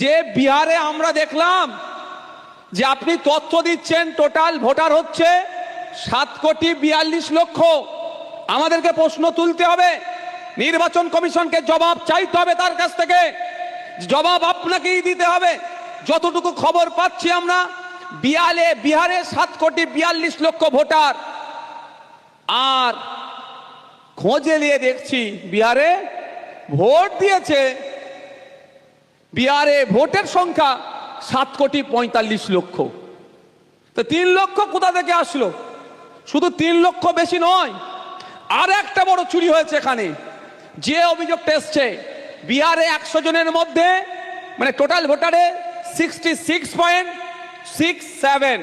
যে বিহারে আমরা দেখলাম যে আপনি তথ্য দিচ্ছেন টোটাল ভোটার হচ্ছে সাত কোটি বিয়াল্লিশ লক্ষ। আমাদেরকে প্রশ্ন তুলতে হবে, নির্বাচন কমিশনকে জবাব চাইতে হবে তার কাছ থেকে। জবাব আপনাকেই দিতে হবে। যতটুকু খবর পাচ্ছি আমরা, বিয়ালে, বিহারে সাত কোটি বিয়াল্লিশ লক্ষ ভোটার। আর খোঁজে নিয়ে দেখছি বিহারে ভোট দিয়েছে বিহারে ভোটের সংখ্যা সাত কোটি পঁয়তাল্লিশ লক্ষ। তো তিন লক্ষ কোথা থেকে আসলো? শুধু তিন লক্ষ বেশি নয়, আর একটা বড় চুরি হয়েছে এখানে। যে অভিযোগটা এসছে, বিহারে একশো জনের মধ্যে মানে total ভোটারে sixty six point six seven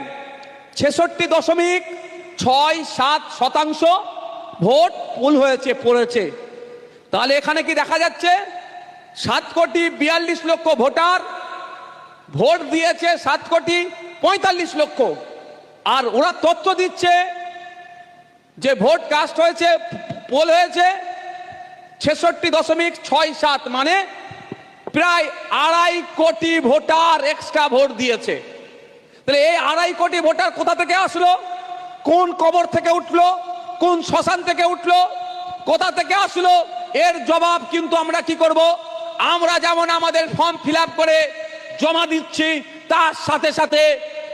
ছেষট্টি দশমিক ছয় সাত শতাংশ ভোট পুল হয়েছে, পড়েছে। তাহলে এখানে কি দেখা যাচ্ছে? সাত কোটি বিয়াল্লিশ লক্ষ ভোটার, ভোট দিয়েছে সাত কোটি পঁয়তাল্লিশ লক্ষ। আর ওরা তথ্য দিচ্ছে যে ভোট কাস্ট হয়েছে, পোল হয়েছে ছেষট্টি দশমিক ছয় সাত মানে প্রায় আড়াই কোটি ভোটার এক্সট্রা ভোট দিয়েছে। তাহলে এই আড়াই কোটি ভোটার কোথা থেকে আসলো? কোন কবর থেকে উঠল? কোন শ্মশান থেকে উঠল? কোথা থেকে আসলো? এর জবাব কিন্তু আমরা কি করব? আমরা যেমন আমাদের ফর্ম ফিল করে জমা দিচ্ছি, তার সাথে সাথে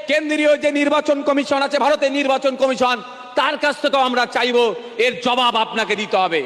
কেন্দ্রীয় যে নির্বাচন কমিশন আছে, ভারতের নির্বাচন কমিশন, তার কাছ থেকেও আমরা চাইব এর জবাব আপনাকে দিতে হবে।